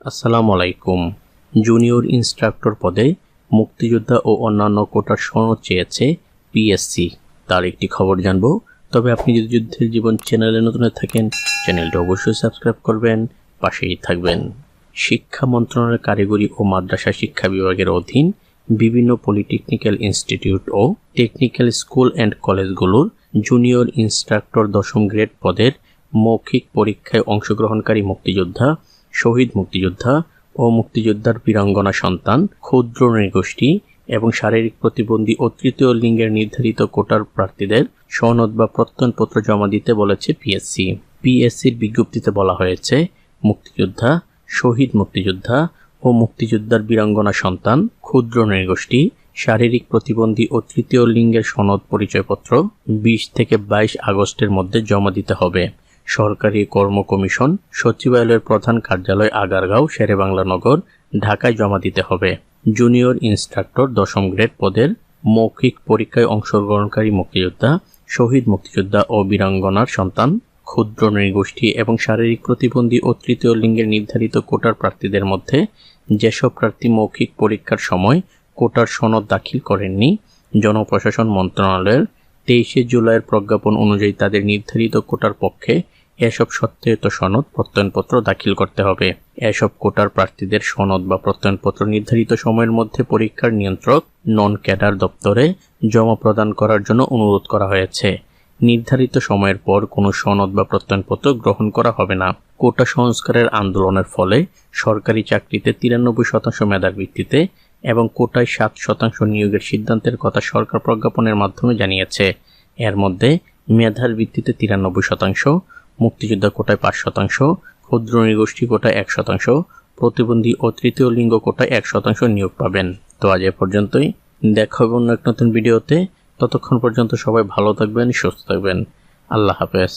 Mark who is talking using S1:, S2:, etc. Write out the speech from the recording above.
S1: আসসালামু আলাইকুম junior instructor পদে মুক্তিযোদ্ধা ও অন্যান্য কোটার সনদ চেয়েছে পিএসসি তার একটি খবর জানব। তবে আপনি যদি যুদ্ধের জীবন চ্যানেলে নতুন থাকেন, চ্যানেলটা অবশ্যই সাবস্ক্রাইব করবেন, পাশেই থাকবেন। শিক্ষা মন্ত্রণালয়ের কারিগরি ও মাদ্রাসা শিক্ষা বিভাগের অধীন বিভিন্ন পলিটেকনিক্যাল ইনস্টিটিউট ও টেকনিক্যাল স্কুল অ্যান্ড কলেজগুলোর জুনিয়র ইনস্ট্রাক্টর দশম গ্রেড পদের মৌখিক পরীক্ষায় অংশগ্রহণকারী মুক্তিযোদ্ধা শহীদ মুক্তিযোদ্ধা ও মুক্তিযোদ্ধার বীরাঙ্গনা সন্তান, ক্ষুদ্র নৃগোষ্ঠী এবং শারীরিক প্রতিবন্ধী ও তৃতীয় লিঙ্গের নির্ধারিত কোটার প্রার্থীদের সনদ বা প্রত্যয়নপত্র জমা দিতে বলেছে পিএসসি পিএসসির বিজ্ঞপ্তিতে বলা হয়েছে, মুক্তিযোদ্ধা, শহীদ মুক্তিযোদ্ধা ও মুক্তিযোদ্ধার বীরাঙ্গনা সন্তান, ক্ষুদ্র নৃগোষ্ঠী, শারীরিক প্রতিবন্ধী ও তৃতীয় লিঙ্গের সনদ পরিচয়পত্র বিশ থেকে বাইশ আগস্টের মধ্যে জমা দিতে হবে। সরকারি কর্ম কমিশন সচিবালয়ের প্রধান কার্যালয় আগারগাঁও, শেরেবাংলা নগর, ঢাকায় জমা দিতে হবে। জুনিয়র ইনস্ট্রাক্টর দশম গ্রেড পদের মৌখিক পরীক্ষায় অংশগ্রহণকারী মুক্তিযোদ্ধা, শহীদ মুক্তিযোদ্ধা ও বীরাঙ্গনার সন্তান, ক্ষুদ্র নৃগোষ্ঠী এবং শারীরিক প্রতিবন্ধী ও তৃতীয় লিঙ্গের নির্ধারিত কোটার প্রার্থীদের মধ্যে যেসব প্রার্থী মৌখিক পরীক্ষার সময় কোটার সনদ দাখিল করেননি, জনপ্রশাসন মন্ত্রণালয়ের তেইশে জুলাইয়ের প্রজ্ঞাপন অনুযায়ী তাদের নির্ধারিত কোটার পক্ষে এসব সত্যায়িত সনদ প্রত্যয়নপত্র দাখিল করতে হবে। এসব কোটার প্রার্থীদের সনদ বা প্রত্যয়নপত্র নির্ধারিত সময়ের মধ্যে পরীক্ষার নিয়ন্ত্রক নন ক্যাডার দপ্তরে জমা প্রদান করার জন্য অনুরোধ করা হয়েছে। নির্ধারিত সময়ের পর কোনো সনদ বা প্রত্যয়নপত্র গ্রহণ করা হবে না। কোটা সংস্কারের আন্দোলনের ফলে সরকারি চাকরিতে তিরানব্বই শতাংশ মেধার ভিত্তিতে এবং কোটায় সাত শতাংশ নিয়োগের সিদ্ধান্তের কথা সরকার প্রজ্ঞাপনের মাধ্যমে জানিয়েছে। এর মধ্যে মেধার ভিত্তিতে তিরানব্বই শতাংশ মুক্তিযোদ্ধা কোটায় পাঁচ শতাংশ, ক্ষুদ্র নৃগোষ্ঠী কোটায় এক শতাংশ, প্রতিবন্ধী ও তৃতীয় লিঙ্গ কোটায় এক শতাংশ নিয়োগ পাবেন। তো আজ এ পর্যন্তই। দেখা হবে অন্য এক নতুন ভিডিওতে। ততক্ষণ পর্যন্ত সবাই ভালো থাকবেন, সুস্থ থাকবেন। আল্লাহ হাফেজ।